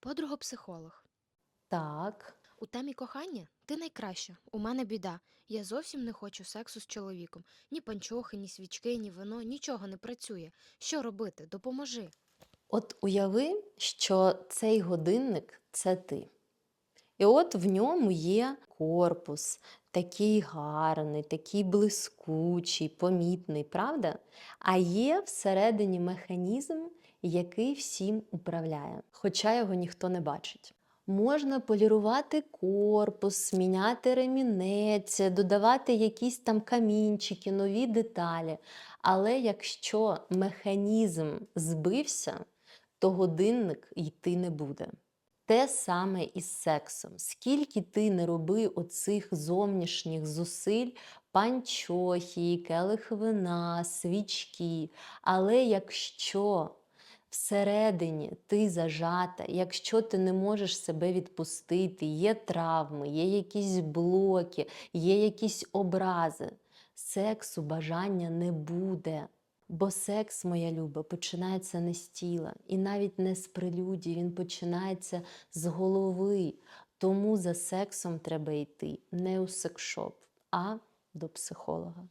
Подруга психолог. Так. У темі кохання ти найкраща. У мене біда. Я зовсім не хочу сексу з чоловіком. Ні панчохи, ні свічки, ні вино, нічого не працює. Що робити? Допоможи. От уяви, що цей годинник це ти. І от в ньому є корпус, такий гарний, такий блискучий, помітний, правда? А є всередині механізм, який всім управляє, хоча його ніхто не бачить. Можна полірувати корпус, міняти ремінець, додавати якісь там камінчики, нові деталі. Але якщо механізм збився, то годинник йти не буде. Те саме із сексом. Скільки ти не роби оцих зовнішніх зусиль, панчохи, келих вина, свічки, але якщо всередині ти зажата, якщо ти не можеш себе відпустити, є травми, є якісь блоки, є якісь образи, сексу бажання не буде. Бо секс, моя люба, починається не з тіла і навіть не з прелюдії, він починається з голови. Тому за сексом треба йти не у секшоп, а до психолога.